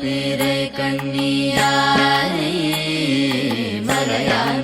பிறை கண்ணியாரே மலையாள